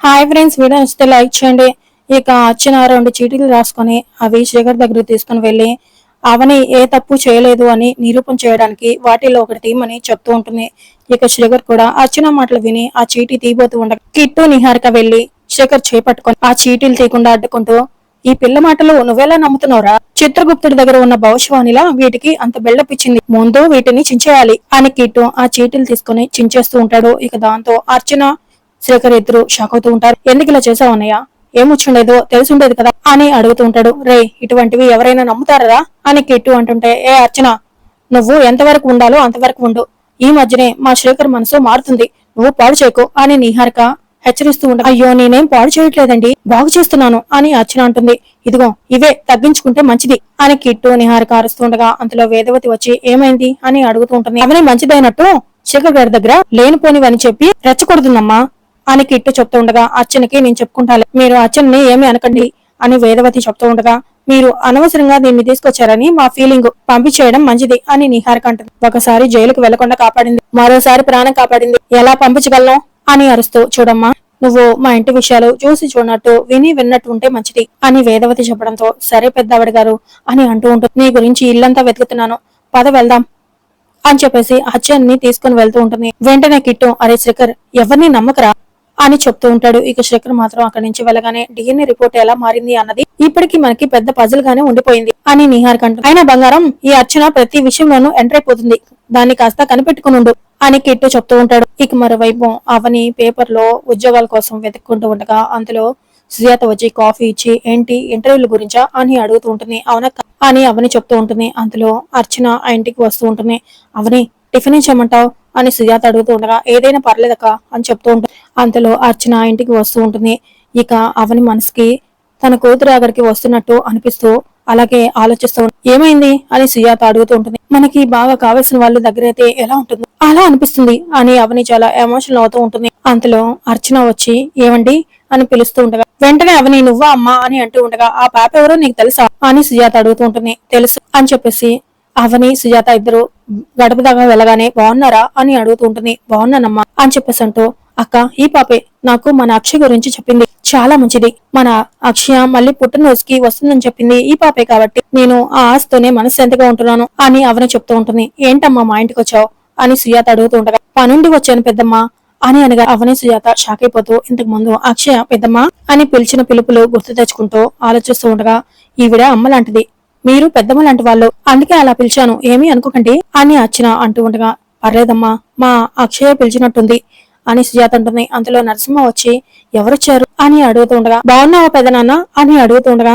Hi friends video నచ్చితే like చేయండి. ఇక వచ్చిన రెండు చీటీలు రాసుకొని అవి శేఖర్ దగ్గర తీసుకుని వెళ్ళి అవని ఏ తప్పు చేయలేదు అని నిరూపణ చేయడానికి వాటిలో ఒకటి తీయమని చెప్తూ ఉంటుంది. ఇక శేఖర్ కూడా అర్చన మాటలు విని ఆ చీటీ తీయబోతూ ఉండగా కిట్టు నిహారిక వెళ్ళి శేఖర్ చేపట్టుకొని ఆ చీటీలు తీయకుండా అడ్డుకుంటూ ఈ పిల్ల మాటలు నువ్వెలా నమ్ముతున్నావురా? చిత్రగుప్తుడి దగ్గర ఉన్న భవిష్యవాణిలా వీటికి అంత బిల్డప్ ఇచ్చింది. ముందు వీటిని చించేయాలి అని కిట్టు ఆ చీటీలు తీసుకుని చించేస్తూ ఉంటాడు. ఇక దాంతో అర్చన శేఖర్ ఇద్దరు షాక్ అవుతూ ఉంటారు. ఎందుకు ఇలా చేసావు అన్నయ్య? ఏమొచ్చుండేదో తెలిసిండేది కదా? అని అడుగుతూ ఉంటాడు. రే ఇటువంటివి ఎవరైనా నమ్ముతారా అని కిట్టు అంటుంటే ఏ అర్చన నువ్వు ఎంతవరకు ఉండాలో అంతవరకు ఉండు. ఈ మధ్యనే మా శేఖర్ మనసు మారుతుంది. నువ్వు పాడు చేయకు అని నిహారిక హెచ్చరిస్తూ ఉండ అయ్యో నేనేం పాడు చేయట్లేదండి. బాగు చేస్తున్నాను అని అర్చన అంటుంది. ఇదిగో ఇవే తగ్గించుకుంటే మంచిది అని కిట్టు నిహారిక అరుస్తుండగా అంతలో వేదవతి వచ్చి ఏమైంది? అని అడుగుతూ ఉంటుంది. అవనే మంచిదైనట్టు శేఖర్ గారి దగ్గర లేనిపోనివని చెప్పి రెచ్చకూడదున్నమ్మా అని కిట్టు చెప్తూ ఉండగా అర్చనకి నేను చెప్పుకుంటాను మీరు అచ్చన్ని ఏమి అనకండి అని వేదవతి చెప్తూ ఉండగా మీరు అనవసరంగా దీన్ని తీసుకొచ్చారని మా ఫీలింగ్ పంపించేయడం మంచిది అని నిహారిక అంటుంది. ఒకసారి జైలుకు వెళ్ళకుండా కాపాడింది. మరోసారి ప్రాణం కాపాడింది. ఎలా పంపించగలను? అని అరుస్తూ చూడమ్మా నువ్వు మా ఇంటి విషయాలు చూసి చూడనట్టు విని విన్నట్టు ఉంటే మంచిది అని వేదవతి చెప్పడంతో సరే పెద్దవాడి గారు అని అంటూ ఉంటుంది నీ గురించి ఇల్లంతా వెతుకుతున్నాను. పద వెళ్దాం అని చెప్పేసి అచ్చన్ని తీసుకుని వెళ్తూ ఉంటుంది. వెంటనే కిట్టు అరే శ్రీకర్ ఎవరిని నమ్మకరా? అని చెప్తూ ఉంటాడు. ఇక శేఖర్ మాత్రం అక్కడి నుంచి వెళ్ళగానే డిఎన్ఏ రిపోర్ట్ ఎలా మారింది అన్నది ఇప్పటికి మనకి పెద్ద పజిల్ గానే ఉండిపోయింది అని నిహార్ కంట అయినా బంగారం ఈ అర్చన ప్రతి విషయంలోనూ ఎంటర్ అయిపోతుంది. దాన్ని కాస్త కనిపెట్టుకుని ఉండు అని కిట్టు చెప్తూ ఉంటాడు. ఇక మరోవైపు అవని పేపర్లో ఉద్యోగాల కోసం వెతుక్కుంటూ ఉండగా అందులో సుజాత వచ్చి కాఫీ ఇచ్చి ఏంటి ఇంటర్వ్యూల గురించా? అని అడుగుతూ ఉంటుంది. అవునక్క అని అవని చెప్తూ ఉంటుంది. అందులో అర్చన ఆ ఇంటికి వస్తూ ఉంటుంది. అవని టిఫిన్ ఇచ్చామంటావు అని సుజాత అడుగుతూ ఉండగా ఏదైనా పర్లేదక్క అని చెప్తూ ఉంటుంది. అంతలో అర్చన ఇంటికి వస్తూ ఉంటుంది. ఇక అవని మనసుకి తన కూతురు అక్కడికి వస్తున్నట్టు అనిపిస్తూ అలాగే ఆలోచిస్తూ ఉంటుంది. ఏమైంది? అని సుజాత అడుగుతూ ఉంటుంది. మనకి బాగా కావాల్సిన వాళ్ళ దగ్గర అయితే ఎలా ఉంటుంది? అలా అనిపిస్తుంది అని అవని చాలా ఎమోషనల్ అవుతూ ఉంటుంది. అంతలో అర్చన వచ్చి ఏమండి? అని పిలుస్తూ ఉండగా వెంటనే అవని నువ్వా అమ్మా? అని అంటూ ఉండగా ఆ పాప ఎవరో నీకు తెలుసా? అని సుజాత అడుగుతూ ఉంటుంది. తెలుసు అని చెప్పేసి అవని సుజాత ఇద్దరు గడప దాకా వెళ్ళగానే బాగున్నారా అని అడుగుతూ ఉంటుంది బాగున్నానమ్మా అని చెప్పేసి అంటూ అక్క ఈ పాపే నాకు మన అక్షయ్ గురించి చెప్పింది చాలా మంచిది. మన అక్షయ మళ్ళీ పుట్టినరోజుకి వస్తుందని చెప్పింది ఈ పాపే కాబట్టి నేను ఆ ఆశతోనే మనశ్శాంతిగా ఉంటున్నాను అని అవని చెప్తూ ఉంటుంది. ఏంటమ్మా మా ఇంటికి వచ్చావు? అని సుజాత అడుగుతూ ఉండగా పనుండి వచ్చాను పెద్దమ్మ అని అనగా అవని సుజాత షాక్ అయిపోతూ ఇంతకు ముందు అక్షయ పెద్దమ్మ అని పిలిచిన పిలుపులు గుర్తు తెచ్చుకుంటూ ఆలోచిస్తూ ఉండగా ఈవిడ అమ్మ లాంటిది. మీరు పెద్దమ్మ లాంటి వాళ్ళు అందుకే అలా పిలిచాను. ఏమీ అనుకోకండి అని అర్చన అంటూ ఉండగా పర్లేదమ్మా మా అక్షయ పిలిచినట్టుంది అని సుజాత అంటుంది. అంతలో నరసింహ వచ్చి ఎవరొచ్చారు అని అడుగుతూ ఉండగా బాగున్నావా పెదనాన్న అని అడుగుతూ ఉండగా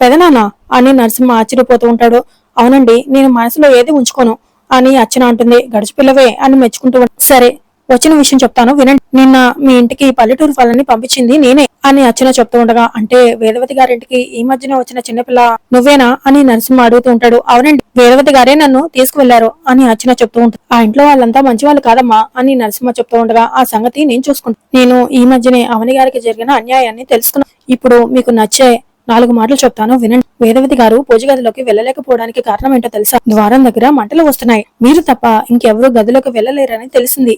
పెదనాన్న అని నరసింహ ఆశ్చర్యపోతూ ఉంటాడు. అవునండి నేను మనసులో ఏది ఉంచుకోను అని అర్చన అంటుంది. గడిచిపిల్లవే అని మెచ్చుకుంటూ సరే వచ్చిన విషయం చెప్తాను వినండి. నిన్న మీ ఇంటికి పల్లెటూరు వాళ్ళని పంపించింది నేనే అని అర్చన చెప్తూ ఉండగా అంటే వేదవతి గారింటికి ఈ మధ్యన వచ్చిన చిన్నపిల్ల నువ్వేనా అని నరసింహ అడుగుతూ ఉంటాడు. అవునండి వేదవతి గారే నన్ను తీసుకువెళ్ళారు అని అర్చన చెప్తూ ఉంటుంది ఆ ఇంట్లో వాళ్ళంతా మంచి వాళ్ళు కాదమ్మా అని నరసింహ చెప్తూ ఉండగా ఆ సంగతి నేను చూసుకుంటాను. నేను ఈ మధ్యనే అవని గారికి జరిగిన అన్యాయాన్ని తెలుసుకున్నా. ఇప్పుడు మీకు నచ్చే నాలుగు మాటలు చెప్తాను వినండి. వేదవతి గారు పూజ గదిలోకి వెళ్ళలేకపోవడానికి కారణం ఏంటో తెలుసా? ద్వారం దగ్గర మంటలు వస్తున్నాయి. మీరు తప్ప ఇంకెవరూ గదిలోకి వెళ్ళలేరని తెలిసింది.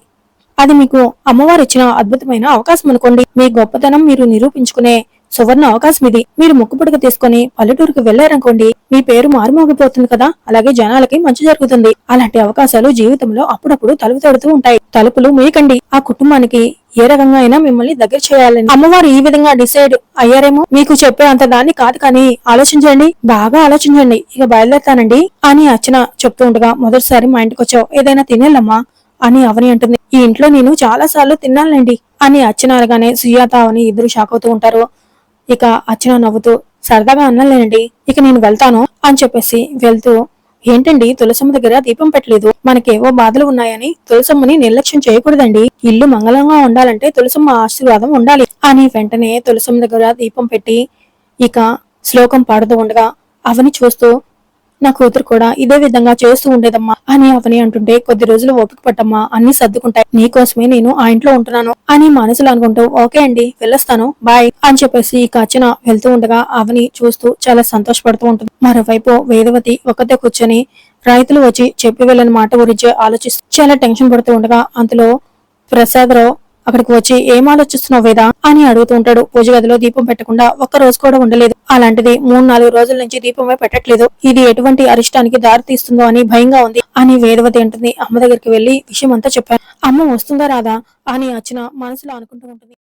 అది మీకు అమ్మవారు ఇచ్చిన అద్భుతమైన అవకాశం అనుకోండి. మీ గొప్పతనం మీరు నిరూపించుకునే సువర్ణ అవకాశం ఇది. మీరు ముక్కుపుడక తీసుకుని పల్లెటూరుకు వెళ్ళారనుకోండి మీ పేరు మారుమోగిపోతుంది కదా? అలాగే జనాలకి మంచి జరుగుతుంది. అలాంటి అవకాశాలు జీవితంలో అప్పుడప్పుడు తలుపు తడుతూ ఉంటాయి. తలుపులు మీకండి ఆ కుటుంబానికి ఏ రకంగా అయినా మిమ్మల్ని దగ్గర చేయాలని. అమ్మవారు ఈ విధంగా డిసైడ్ అయ్యారేమో? మీకు చెప్పే అంత దాన్ని కాదు కానీ ఆలోచించండి. బాగా ఆలోచించండి. ఇక బయలుదేరతానండి అని అర్చన చెప్తూ ఉండగా మొదటిసారి మా ఇంటికి వచ్చావు ఏదైనా తినేలమ్మా అని అవని అంటుంది. ఈ ఇంట్లో నేను చాలా సార్లు తిన్నానండి అని అర్చన అనగానే సుయాత అవని ఇద్దరు షాక్ అవుతూ ఉంటారు. ఇక అర్చన నవ్వుతూ సరదాగా అన్నలేనండి ఇక నేను వెళ్తాను అని చెప్పేసి వెళ్తూ ఏంటండి తులసమ్మ దగ్గర దీపం పెట్టలేదు మనకేవో బాధలు ఉన్నాయని తులసమ్మని నిర్లక్ష్యం చేయకూడదండి. ఇల్లు మంగళంగా ఉండాలంటే తులసమ్మ ఆశీర్వాదం ఉండాలి అని వెంటనే తులసమ్మ దగ్గర దీపం పెట్టి ఇక శ్లోకం పాడుతూ ఉండగా అవని చూస్తూ నా కూతురు కూడా ఇదే విధంగా చేస్తూ ఉండేదమ్మా అని అవని అంటుంటే కొద్ది రోజులు ఓపిక పట్టమ్మా అన్ని సర్దుకుంటాయి. నీకోసమే నేను ఆ ఇంట్లో ఉంటున్నాను అని మనసులో అనుకుంటూ ఓకే అండి వెళ్ళొస్తాను బాయ్ అని చెప్పేసి ఇక అర్చన వెళ్తూ ఉండగా అవని చూస్తూ చాలా సంతోషపడుతూ ఉంటుంది. మరోవైపు వేదవతి ఒకతే కూర్చొని రైతులు వచ్చి చెప్పి వెళ్ళని మాట గురించి ఆలోచిస్తూ చాలా టెన్షన్ పడుతూ ఉండగా అంతలో ప్రసాదరావు అక్కడికి వచ్చి ఏం ఆలోచిస్తున్నావు వేద? అని అడుగుతూ ఉంటాడు. పూజ గదిలో దీపం పెట్టకుండా ఒక్క రోజు కూడా ఉండలేదు. అలాంటిది మూడు నాలుగు రోజుల నుంచి దీపమే పెట్టట్లేదు. ఇది ఎటువంటి అరిష్టానికి దారి తీస్తుందో అని భయంగా ఉంది. అని వేదవతి అంటుంది. అమ్మ దగ్గరికి వెళ్ళి విషయం అంతా చెప్పాను. అమ్మ వస్తుందా రాదా? అని అచ్చిన మనసులో అనుకుంటూ ఉంటుంది.